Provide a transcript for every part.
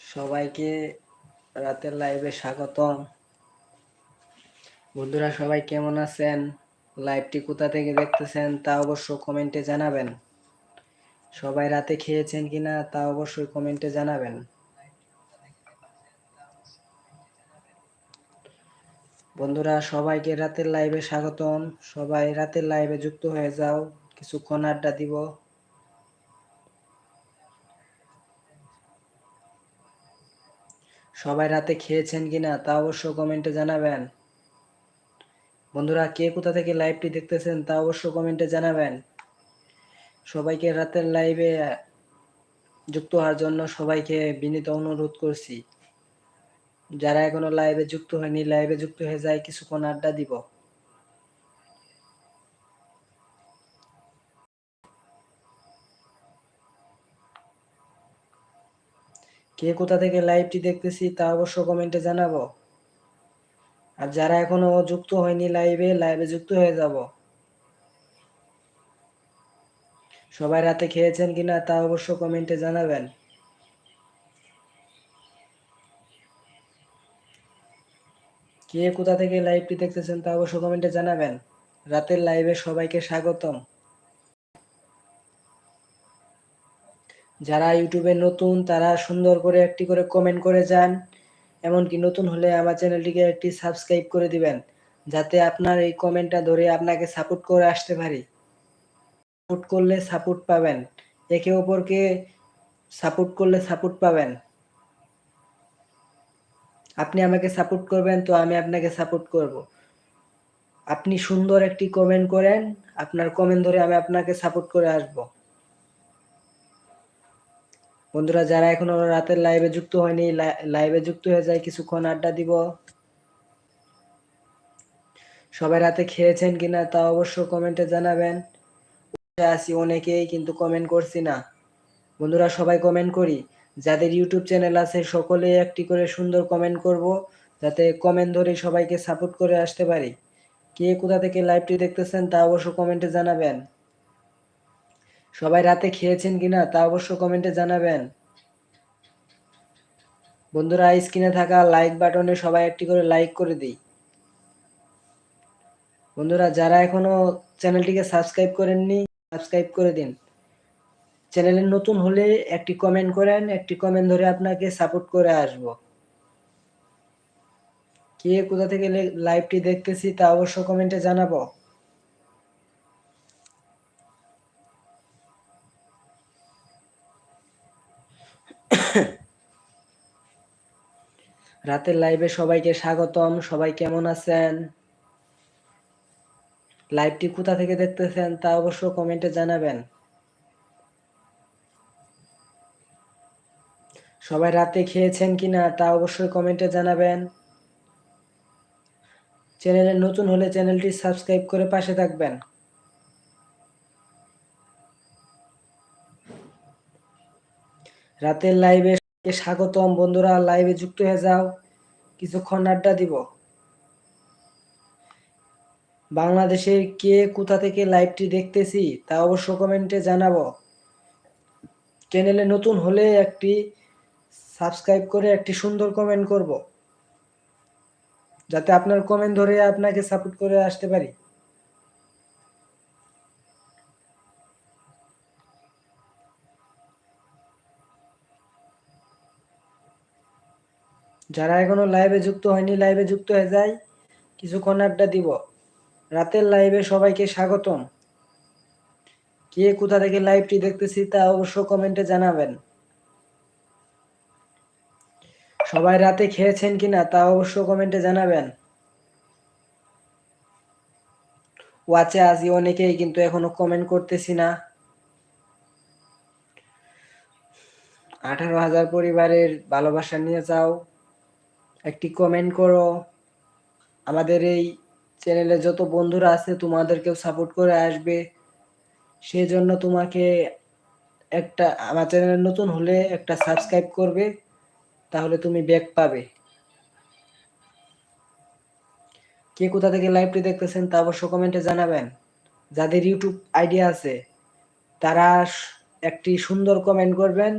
সবাইকে রাতের লাইভে স্বাগতম। বন্ধুরা, সবাই কেমন আছেন? লাইভটি কোথা থেকে দেখতেছেন তা অবশ্য কমেন্টে জানাবেন। সবাই রাতে খেয়েছেন কিনা তা অবশ্যই কমেন্টে জানাবেন। বন্ধুরা, সবাইকে রাতের লাইভে স্বাগতম। সবাই রাতের লাইভে যুক্ত হয়ে যাও। কিছুক্ষণ আড্ডা দিব। সবাই রাতে খেয়েছেন কিনা তা অবশ্য কমেন্টে জানাবেন। বন্ধুরা, কে কোথা থেকে লাইভটি দেখতেছেন তা অবশ্য কমেন্টে জানাবেন। সবাইকে রাতের লাইভে যুক্ত হওয়ার জন্য সবাইকে বিনীত অনুরোধ করছি। যারা এখনও লাইভে যুক্ত হয়নি লাইভে যুক্ত হয়ে যায়, কিছুক্ষণ আড্ডা দিব। কে কোথা থেকে লাইভটি দেখতেছি তা অবশ্য কমেন্টে জানাব। আর যারা এখনও যুক্ত হয়নি লাইভে লাইভে যুক্ত হয়ে যাব। সবাই রাতে খেয়েছেন কিনা তা অবশ্য কমেন্টে জানাবেন। কে কোথা থেকে লাইভটি দেখতেছেন তা অবশ্য কমেন্টে জানাবেন। রাতের লাইভে সবাইকে স্বাগতম। যারা ইউটিউবে নতুন, তারা সুন্দর করে একটি করে কমেন্ট করে যান। এমনকি নতুন হলে আমার চ্যানেলটিকে একটি সাবস্ক্রাইব করে দিবেন, যাতে আপনার এই কমেন্টটা ধরে আপনাকে সাপোর্ট করে আসতে পারি। সাপোর্ট করলে সাপোর্ট পাবেন, একে অপরকে সাপোর্ট করলে সাপোর্ট পাবেন। আপনি আমাকে সাপোর্ট করবেন, তো আমি আপনাকে সাপোর্ট করব। আপনি সুন্দর একটি কমেন্ট করেন, আপনার কমেন্ট ধরে আমি আপনাকে সাপোর্ট করে আসব। বন্ধুরা, যারা এখনও রাতের লাইভে যুক্ত হয়নি লাইভে যুক্ত হয়ে যায়, কিছুক্ষণ আড্ডা দিব। সবাই রাতে খেয়েছেন কিনা তা অবশ্য কমেন্টে জানাবেন। আছি অনেকেই, কিন্তু কমেন্ট করছি না। বন্ধুরা, সবাই কমেন্ট করি। যাদের ইউটিউব চ্যানেল আছে সকলে একটি করে সুন্দর কমেন্ট করব, যাতে কমেন্ট ধরে সবাইকে সাপোর্ট করে আসতে পারি। কে কোথা থেকে লাইভটি দেখতেছেন তা অবশ্য কমেন্টে জানাবেন। সবাই রাতে খেয়েছেন কিনা তা অবশ্য কমেন্টে জানাবেন। বন্ধুরা স্ক্রিনে থাকা লাইক বাটনে সবাই একটি করে লাইক করে দিই। বন্ধুরা, যারা এখনও চ্যানেলটিকে সাবস্ক্রাইব করেননি সাবস্ক্রাইব করে দিন। চ্যানেলে নতুন হলে একটি কমেন্ট করেন, একটি কমেন্ট ধরে আপনাকে সাপোর্ট করে আসব। কে কোথা থেকে লাইভটি দেখতেছি তা অবশ্য কমেন্টে জানাব। রাতের লাইভে সবাইকে স্বাগতম। সবাই কেমন আছেন? লাইভটি কোথা থেকে দেখতেছেন তা অবশ্য কমেন্টে জানাবেন। সবাই রাতে খেয়েছেন কিনা তা অবশ্যই কমেন্টে জানাবেন। চ্যানেলে নতুন হলে চ্যানেলটি সাবস্ক্রাইব করে পাশে থাকবেন। রাতের লাইভে স্বাগতম বন্ধুরা লাইভে যুক্ত হয়ে যাও। কিছুক্ষণ আড্ডা দিব। বাংলাদেশের কে কোথা থেকে লাইভটি দেখতেছি তা অবশ্য কমেন্টে জানাব। চ্যানেলে নতুন হলে একটি সাবস্ক্রাইব করে একটি সুন্দর কমেন্ট করব। যাতে আপনার কমেন্ট ধরে আপনাকে সাপোর্ট করে আসতে পারি। যারা এখনও লাইভে যুক্ত হয়নি লাইভে যুক্ত হয়ে যায় কিছুক্ষণ আড্ডা দিব। রাতের লাইভে সবাইকে স্বাগতম। কে কোথা থেকে লাইভটি দেখতেছি তা অবশ্য কমেন্টে জানাবেন। সবাই রাতে খেয়েছেন কিনা তা অবশ্য কমেন্টে জানাবেন। ওয়াচে আছি, অনেকেই কিন্তু এখনও কমেন্ট করতেছি না। আঠারো হাজার পরিবারের ভালোবাসা নিয়ে যাও। একটি কমেন্ট করো। আমাদের এই চ্যানেলে যত বন্ধুরা আছে, তোমাদেরকেও সাপোর্ট করে আসবে। সেই জন্য তোমাকে একটা, আমার চ্যানেলে নতুন হলে একটা সাবস্ক্রাইব করবে, তাহলে তুমি ব্যাক পাবে। কে কোথা থেকে লাইভটি দেখতেছেন তা অবশ্য কমেন্টে জানাবেন। যাদের ইউটিউব আইডিয়া আছে, তারা একটি সুন্দর কমেন্ট করবেন,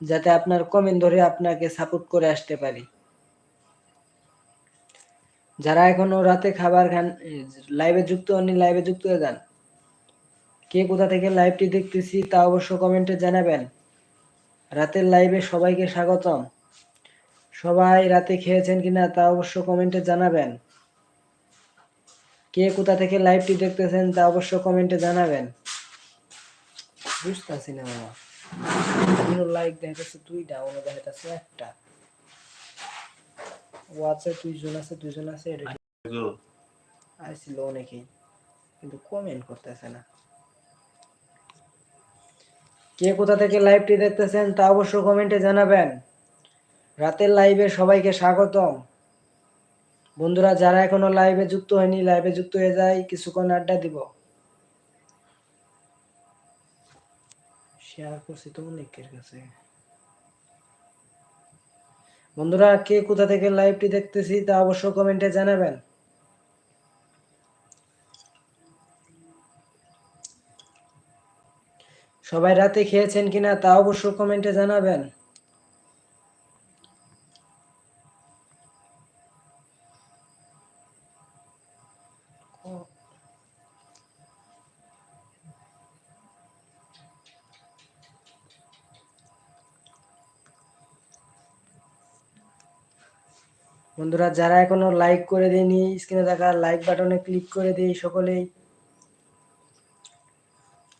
যাতে আপনার কমেন্ট ধরে আপনাকে সাপোর্ট করে আসতে পারি। যারা এখনও রাতে খাবার খান লাইভে যুক্ত হননি লাইভে যুক্ত হয়ে যান। কে কোথা থেকে লাইভটি দেখতেছি তা অবশ্য কমেন্টে জানাবেন। রাতের লাইভে সবাইকে স্বাগতম। সবাই রাতে খেয়েছেন কিনা তা অবশ্য কমেন্টে জানাবেন। কে কোথা থেকে লাইভটি দেখতেছেন তা অবশ্য কমেন্টে জানাবেন। বুঝতেছি না লাইক দেখাচ্ছে দুইটা, অন্য দেখাচ্ছে একটা। ও আছে দুইজন আছে দুইজন আছে এটা আসছিল অনেকেই কিন্তু কমেন্ট করতেছে না। কে কোথা থেকে লাইভটি দেখতেছেন তা অবশ্য কমেন্টে জানাবেন। রাতের লাইভে সবাইকে স্বাগতম। বন্ধুরা যারা এখনও লাইভে যুক্ত হয়নি লাইভে যুক্ত হয়ে যায় কিছুক্ষণ আড্ডা দিব। শেয়ার করছি তো অনেকের কাছে। বন্ধুরা, কে কোথা থেকে লাইভটি দেখতেছি তা অবশ্য কমেন্টে জানাবেন। সবাই রাতে খেয়েছেন কিনা তা অবশ্য কমেন্টে জানাবেন। বন্ধুরা, যারা এখনও লাইক করে দেয়নি স্ক্রিনে থাকা লাইক বাটনে ক্লিক করে দিই সকলেই।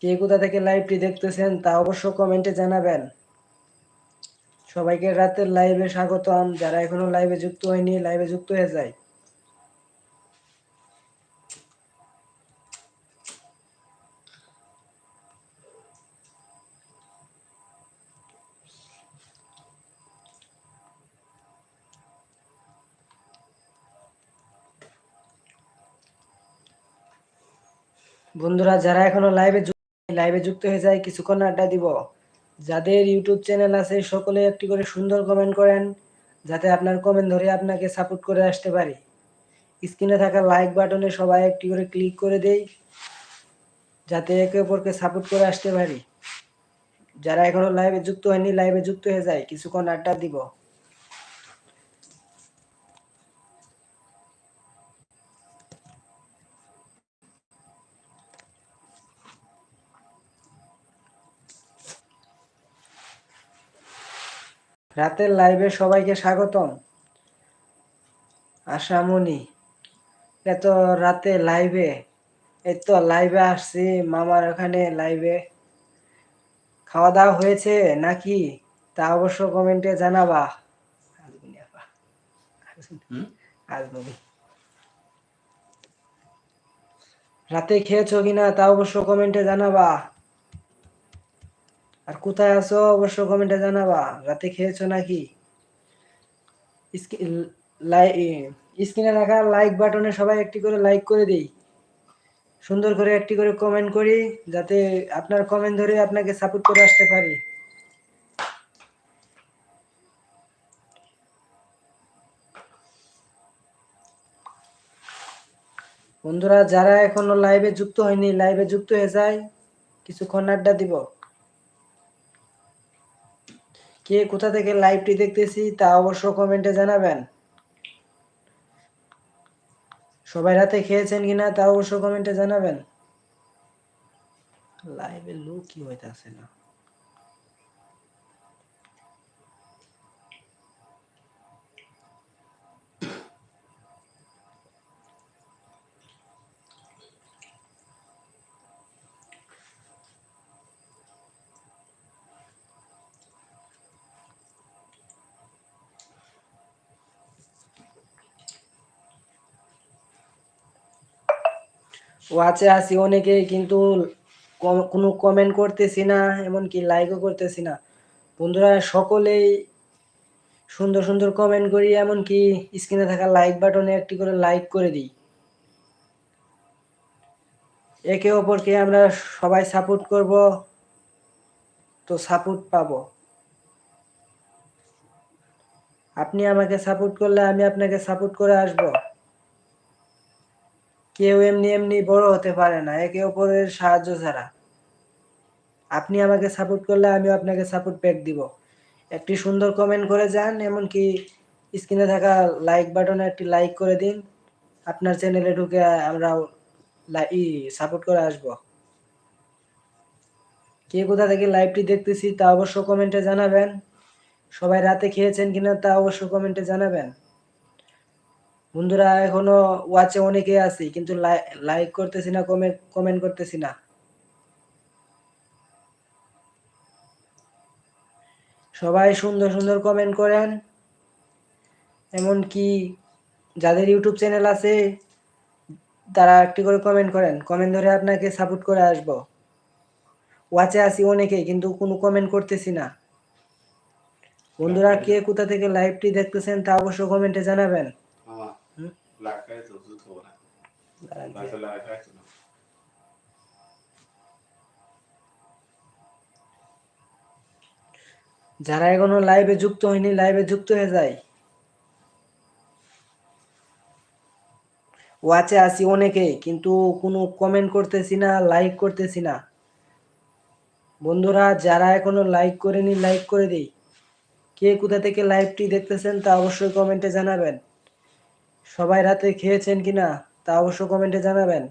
কে কোথা থেকে লাইভটি দেখতেছেন তা অবশ্য কমেন্টে জানাবেন। সবাইকে রাতের লাইভে স্বাগতম। যারা এখনও লাইভে যুক্ত হয়নি লাইভে যুক্ত হয়ে যায়। বন্ধুরা, যারা এখনও লাইভে লাইভে যুক্ত হয়ে যায়, কিছুক্ষণ আড্ডা দিব। যাদের ইউটিউব চ্যানেল আছে, সকলে একটি করে সুন্দর কমেন্ট করেন, যাতে আপনার কমেন্ট ধরে আপনাকে সাপোর্ট করে আসতে পারি। স্ক্রিনে থাকা লাইক বাটনে সবাই একটি করে ক্লিক করে দেই, যাতে একে অপরকে সাপোর্ট করে আসতে পারি। যারা এখনও লাইভে যুক্ত হয়নি লাইভে যুক্ত হয়ে যায়, কিছুক্ষণ আড্ডা দিব। রাতের লাইভে সবাইকে স্বাগতম। আশামণি এত রাতে লাইভে এই তো লাইভে আসছি মামার ওখানে লাইভে খাওয়া দাওয়া হয়েছে নাকি? তা অবশ্য কমেন্টে জানাবা। রাতে খেয়েছো কিনা তা অবশ্য কমেন্টে জানাবা। আর কোথায় আছো? অবশ্য কমেন্টে জানাবা। রাতে খেয়েছো নাকি? স্ক্রিনে রাখা লাইক বাটনে সবাই একটি করে লাইক করে দেই। সুন্দর করে একটি করে কমেন্ট করি, যাতে আপনার কমেন্ট ধরে আপনাকে সাপোর্ট করে আসতে পারি। বন্ধুরা, যারা এখনও লাইভে যুক্ত হয়নি লাইভে যুক্ত হয়ে যায়, কিছুক্ষণ আড্ডা দিব। কে কোথা থেকে লাইভটি দেখতেছি তা অবশ্য কমেন্টে জানাবেন। সবাই রাতে খেয়েছেন কিনা তা অবশ্য কমেন্টে জানাবেন। লাইভে লোক কি হইতাছে না। ও আছে, আছি, অনেকেই কিন্তু কোনো কমেন্ট করতেছি না, এমনকি লাইকও করতেছি না। বন্ধুরা, সকলেই সুন্দর সুন্দর কমেন্ট করি, এমনকি স্ক্রিনে থাকা লাইক বাটনে একটি করে লাইক করে দিই। একে অপরকে আমরা সবাই সাপোর্ট করব, তো সাপোর্ট পাব। আপনি আমাকে সাপোর্ট করলে আমি আপনাকে সাপোর্ট করে আসব। কেউ এমনি এমনি বড় হতে পারে না, একে অপরের সাহায্য ছাড়া। আপনি আমাকে সাপোর্ট করলে আমিও আপনাকে সাপোর্ট ব্যাক দিব। একটি সুন্দর কমেন্ট করে যান, এমনকি স্ক্রিনে থাকা লাইক বাটনে একটি লাইক করে দিন। আপনার চ্যানেলে ঢুকে আমরা ই সাপোর্ট করে আসব। কে কোথা থেকে লাইভটি দেখতেছি তা অবশ্য কমেন্টে জানাবেন। সবাই রাতে খেয়েছেন কিনা তা অবশ্য কমেন্টে জানাবেন। বন্ধুরা, এখনও ওয়াচে অনেকে আছি, কিন্তু লাইক করতেছি না কমেন্ট কমেন্ট করতেছি না। সবাই সুন্দর সুন্দর কমেন্ট করেন। এমনকি যাদের ইউটিউব চ্যানেল আছে, তারা একটি করে কমেন্ট করেন। কমেন্ট ধরে আপনাকে সাপোর্ট করে আসব। ওয়াচে আসি অনেকে, কিন্তু কোনো কমেন্ট করতেছি না। বন্ধুরা, কে কোথা থেকে লাইভটি দেখতেছেন তা অবশ্য কমেন্টে জানাবেন। যারা এখনও লাইভে যুক্ত হয়নি লাইভে যুক্ত হয়ে যায়। ওয়াচে আসি অনেকেই কিন্তু কোনো কমেন্ট করতেছি না লাইক করতেছি না। বন্ধুরা যারা এখনও লাইক করেনি লাইক করে দিই। কে কোথা থেকে লাইভটি দেখতেছেন তা অবশ্যই কমেন্টে জানাবেন। সবাই রাতে খেয়েছেন কিনা তা অবশ্য কমেন্টে জানাবেন।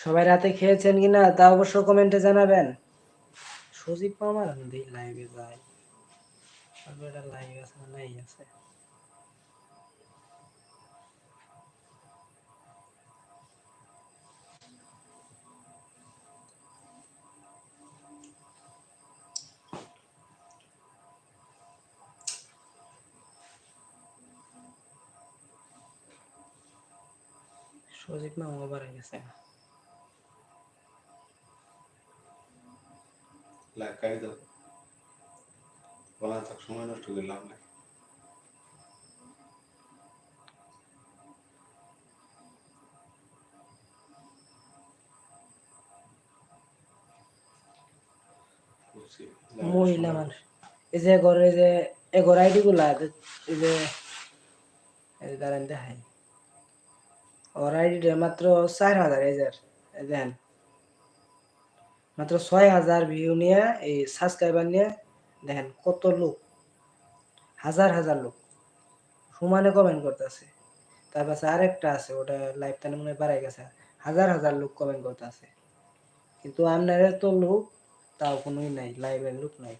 সবাই রাতে খেয়েছেন কিনা তা অবশ্য কমেন্টে জানাবেন। সুজিব দিই লাইভে না আছে? সজীব মামা গেছে লাগাই দাও বলা থাক সময় নষ্ট করে লাভ নাই। মহিলা মানুষ। এই যে ঘরে যে এগর আইডি গুলা এই যে দাঁড়ান দেখাই। ওর আইডিটা মাত্র চার হাজার এই দেন। মাত্র ছয় হাজার ভিউ নিয়ে এই সাবস্ক্রাইবার নিয়ে দেখেন কত লোক, হাজার হাজার লোক। সমানে কমেন্ট করতেছে। তার পাশে আরেকটা আছে, ওটা লাইভ টানে মনে বাড়াই গেছে। হাজার হাজার লোক কমেন্ট করতেছে। কিন্তু আপনার এত লোক, তাও কোনোই নাই লাইভের লোক নাই।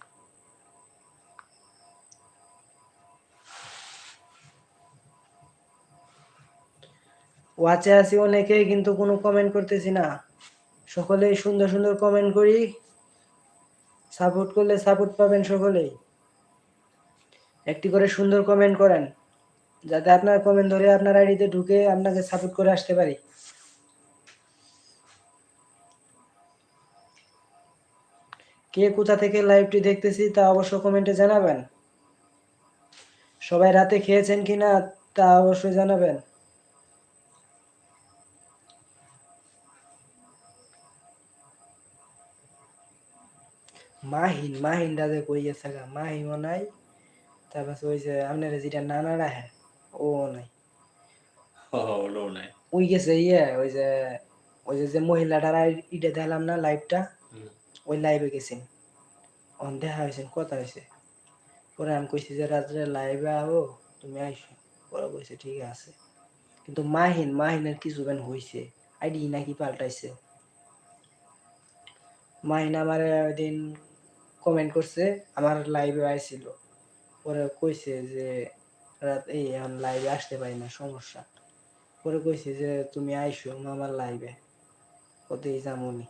ওয়াচে আছি অনেকেই, কিন্তু কোনো কমেন্ট করতেছি না। সকলেই সুন্দর সুন্দর কমেন্ট করি। সাপোর্ট করলে সাপোর্ট পাবেন সকলেই। একটি করে সুন্দর কমেন্ট করেন। যাতে আপনার কমেন্ট ধরে আপনার আইডিতে ঢুকে আপনাকে সাপোর্ট করে আসতে পারি। কে কোথা থেকে লাইভটি দেখতেছি তা অবশ্য কমেন্টে জানাবেন। সবাই রাতে খেয়েছেন কিনা তা অবশ্যই জানাবেন। মাহিন মাহিন দাদে কই গেছে গা? মাহিমও নাই তারপর ওই যে আপনার যেটা নানা রাহে ও নাই। ওই গেছে ইয়ে ওই যে ওই যে মহিলাটার ইটা দেখলাম না লাইভটা ওই লাইভে গেছেন। অন দেখা হয়েছে কথা হয়েছে পরে আমি কইছি যে রাত্রে লাইভে আবো তুমি আইসো। পরে কইছে ঠিক আছে। কিন্তু মাহিন মাহিনের কিছু বেন হয়েছে আইডি নাকি পাল্টাইছে। মাহিন আমার ওই দিন কমেন্ট করছে আমার লাইভে আইছিল। পরে কইছে যে রাত এই এখন লাইভে আসতে পারি না সমস্যা। পরে কইছে যে তুমি আইসো আমার লাইভে ওতেই যামনি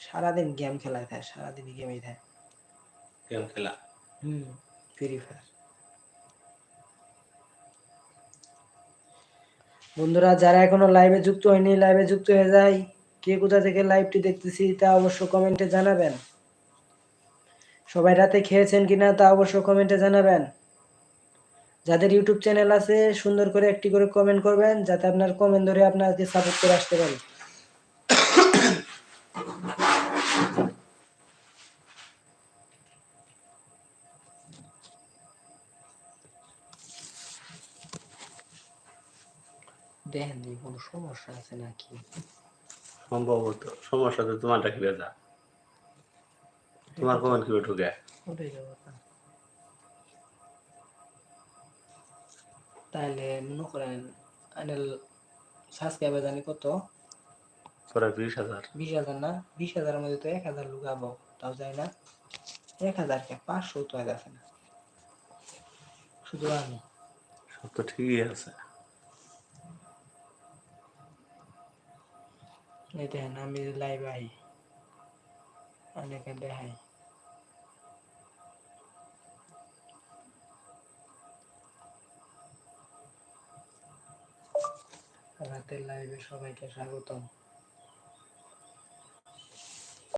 সারাদিন গেম খেলায় থাকে সারাদিন গেমই থাকে। গেম খেলা? হুম ফ্রি ফায়ার বন্ধুরা যারা এখনও লাইভে যুক্ত হয়নি লাইভে যুক্ত হয়ে যায়। কে কোথা থেকে লাইভটি দেখতেছি তা অবশ্য কমেন্টে জানাবেন। সবাই রাতে খেয়েছেন কিনা তা অবশ্য কমেন্টে জানাবেন। যাদের ইউটিউব চ্যানেল আছে সুন্দর করে একটি করে কমেন্ট করবেন যাতে আপনার কমেন্ট ধরে আপনাকে সাপোর্ট করে আসতে পারি। দেখেন কোনো সমস্যা আছে নাকি? সম্ভবত সমস্যা তো তোমারটা কি বেজা তোমার কমেন্ট কীভাবে ঢুকে ওটাই তো কথা। তাহলে মনে করেন আইনাল সাবস্ক্রাইবার জানি কত? প্রায় বিশ হাজার। বিশ হাজার না? বিশ হাজারের মধ্যে তো এক হাজার লুকাবো তাও যায় না। এক হাজার কে পাঁচশো তো আর আছে না। শুধু আমি। সব তো ঠিকই আছে। এই দেখেন আমি লাইভ আই। অনেকে দেখাই রাতের লাইভে সবাইকে স্বাগতম।